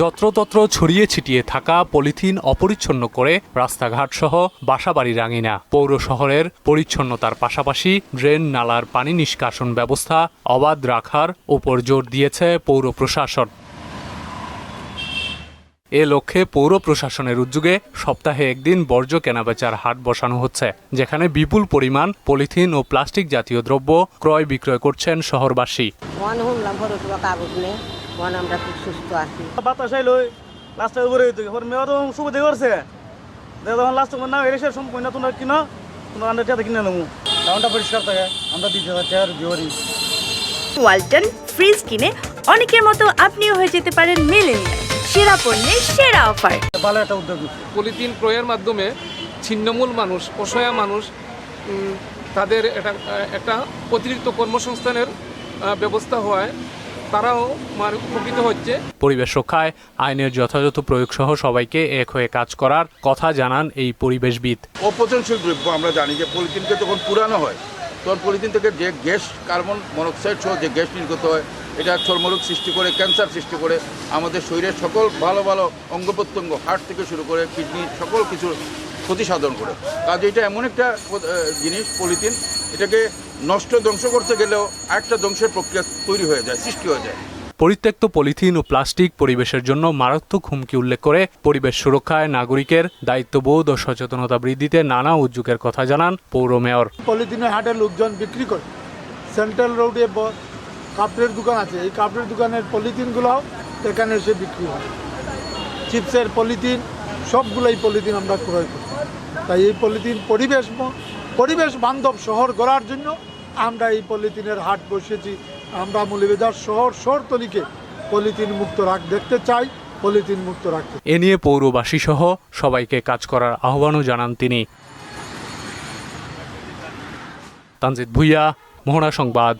যত্রতত্র ছড়িয়ে ছিটিয়ে থাকা পলিথিন অপরিচ্ছন্ন করে রাস্তাঘাট সহ বাসাবাড়ি রাঙিনা। পৌর শহরের পরিচ্ছন্নতার পাশাপাশি ড্রেন নালার পানি নিষ্কাশন ব্যবস্থা অবাধ রাখার উপর জোর দিয়েছে পৌর প্রশাসন। এ লক্ষ্যে পৌর প্রশাসনের উদ্যোগে সপ্তাহে একদিন বর্জ্য কেনাবেচার হাট বসানো হচ্ছে, যেখানে বিপুল পরিমাণ পলিথিন ও প্লাস্টিক জাতীয় দ্রব্য ক্রয় বিক্রয় করছেন শহরবাসী। মনে আমরা খুব সুস্থ আছি। বাতাস আইলো লাস্টের উপরে হইতো পরে মেয়ে তো সুবিধা করছে। যে তখন লাস্ট না এসে সম্পূর্ণ তোমরা কিনো তোমরা আন্ডার টাকা কিনে নেব। টাউনটা পরিষ্কার থাকে আমরা দিতে যাচ্ছি আর বিওয়ারি ওয়ালটন ফ্রিজ কিনে অনেকের মতো আপনিও হয়ে যেতে পারেন মেলেনিয়া সেরা পণ্যের সেরা অফার। ভালো একটা উদ্যোগ পলিথিন ক্রয়ের মাধ্যমে ছিন্নমূল মানুষ অসহায় মানুষ তাদের এটা একটা অতিরিক্ত কর্মসংস্থানের ব্যবস্থা হওয়ায় তারাও উপকৃত হচ্ছে। পরিবেশ রক্ষায় আইনের যথাযথ প্রয়োগ সহ সবাইকে এক হয়ে কাজ করার কথা জানান এই পরিবেশবিদ। অপচনশীল দ্রব্য আমরা জানি যে পলিথিনকে যখন পুরানো হয় তখন পলিথিন থেকে যে গ্যাস কার্বন মনোক্সাইড সহ যে গ্যাস নির্গত হয় এটা চর্মরোগ সৃষ্টি করে ক্যান্সার সৃষ্টি করে আমাদের শরীরের সকল ভালো ভালো অঙ্গ প্রত্যঙ্গ হার্ট থেকে শুরু করে কিডনি সকল কিছু ক্ষতি সাধন করে। কাজে এটা এমন একটা জিনিস পলিথিন এটাকে নষ্ট ধ্বংস করতে গেলেও একটা ধ্বংসের প্রক্রিয়া তৈরি হয়ে যায় সৃষ্টি হয়ে যায়। পরিত্যক্ত পলিথিন ও প্লাস্টিক পরিবেশের জন্য মারাত্মক হুমকি উল্লেখ করে পরিবেশ সুরক্ষায় নাগরিকের দায়িত্ববোধ ও সচেতনতা বৃদ্ধিতে নানা উদ্যোগের কথা জানান পৌর মেয়র। পলিথিনের হাটে লোকজন বিক্রি করে। সেন্ট্রাল রোডে কাপড়ের দোকান আছে। এই কাপড়ের দোকানের পলিথিনগুলোও এখানে এসে বিক্রি হয়। চিপসের পলিথিন সবগুলোই পলিথিন আমরা ক্রয় করি। তাই এই পলিথিন পরিবেশ পরিবেশ বান্ধব শহর গড়ার জন্য আমরা এই পলিথিনের হাট বসেছি। আমরা মৌলভীবাজার শহর শহরতলিকে পলিথিন মুক্ত রাখ দেখতে চাই, পলিথিন মুক্ত রাখতে এ নিয়ে পৌরবাসী সহ সবাইকে কাজ করার আহ্বানও জানান তিনি। তানজিদ ভুইয়া, মোহনা সংবাদ।